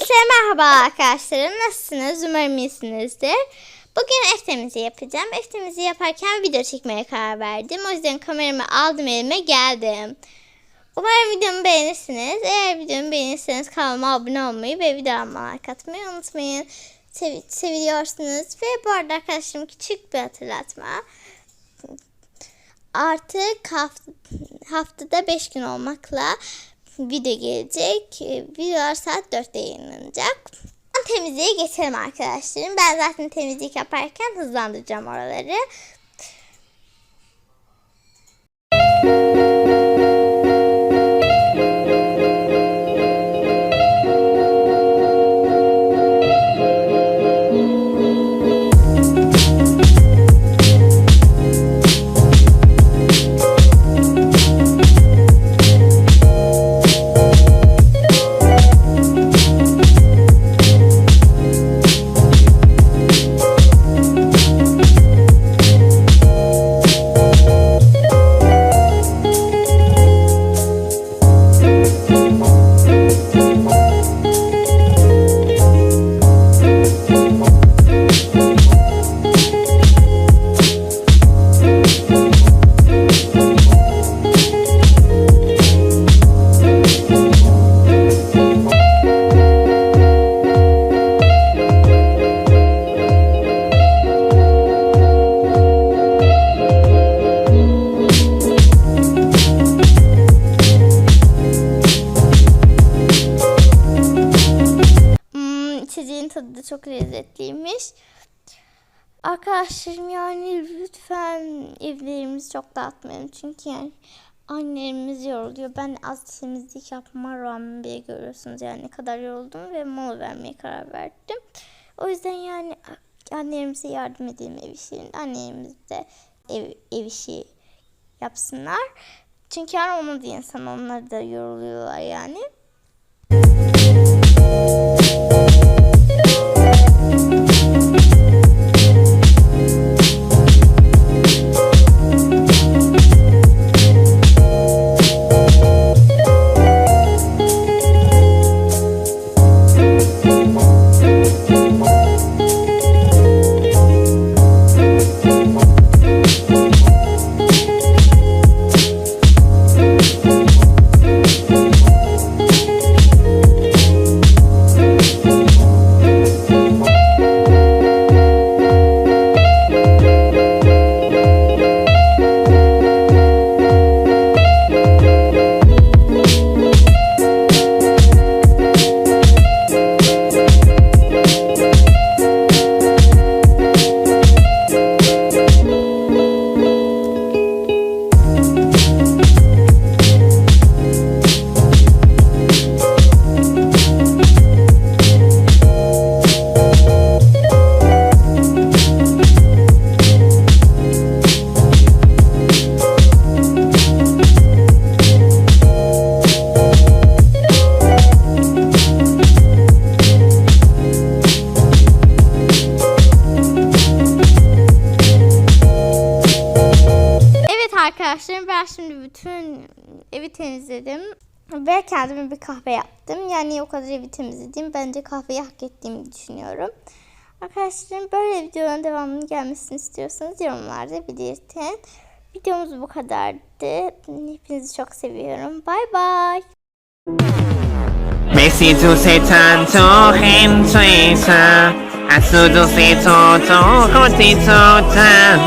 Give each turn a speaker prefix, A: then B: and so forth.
A: Merhaba arkadaşlarım nasılsınız? Umarım iyisinizdir. Bugün ev temizliği yapacağım. Ev temizliği yaparken video çekmeye karar verdim. O yüzden kameramı aldım elime geldim. Umarım videomu beğenirsiniz. Eğer videomu beğenirseniz kanalıma abone olmayı ve videoma like atmayı unutmayın. Sev seviyorsunuz. Ve bu arada arkadaşlarım küçük bir hatırlatma. Artık haft haftada 5 gün olmakla video gelecek. Ee, Videolar saat 4'te yayınlanacak. Temizliğe geçelim arkadaşlarım. Ben zaten temizlik yaparken hızlandıracağım oraları. İçeceğin tadı da çok lezzetliymiş. Arkadaşlarım yani lütfen evlerimizi çok dağıtmayalım. Çünkü yani annelerimiz yoruluyor. Ben az temizlik yapma rağmen bile görüyorsunuz yani ne kadar yoruldum ve mola vermeye karar verdim. O yüzden yani annelerimize yardım edelim ev işlerinde. Annelerimiz de ev, ev işi yapsınlar. Çünkü yani onu da insan onlar da yoruluyorlar yani. Arkadaşlarım ben şimdi bütün evi temizledim ve kendime bir kahve yaptım. Yani o kadar evi temizledim. Bence kahveyi hak ettiğimi düşünüyorum. Arkadaşlarım böyle videoların devamının gelmesini istiyorsanız yorumlarda belirtin. Videomuz bu kadardı. Hepinizi çok seviyorum. Bay bay.
B: Messi tu sei tanto gentileza, a su dulce toto, cotito tan.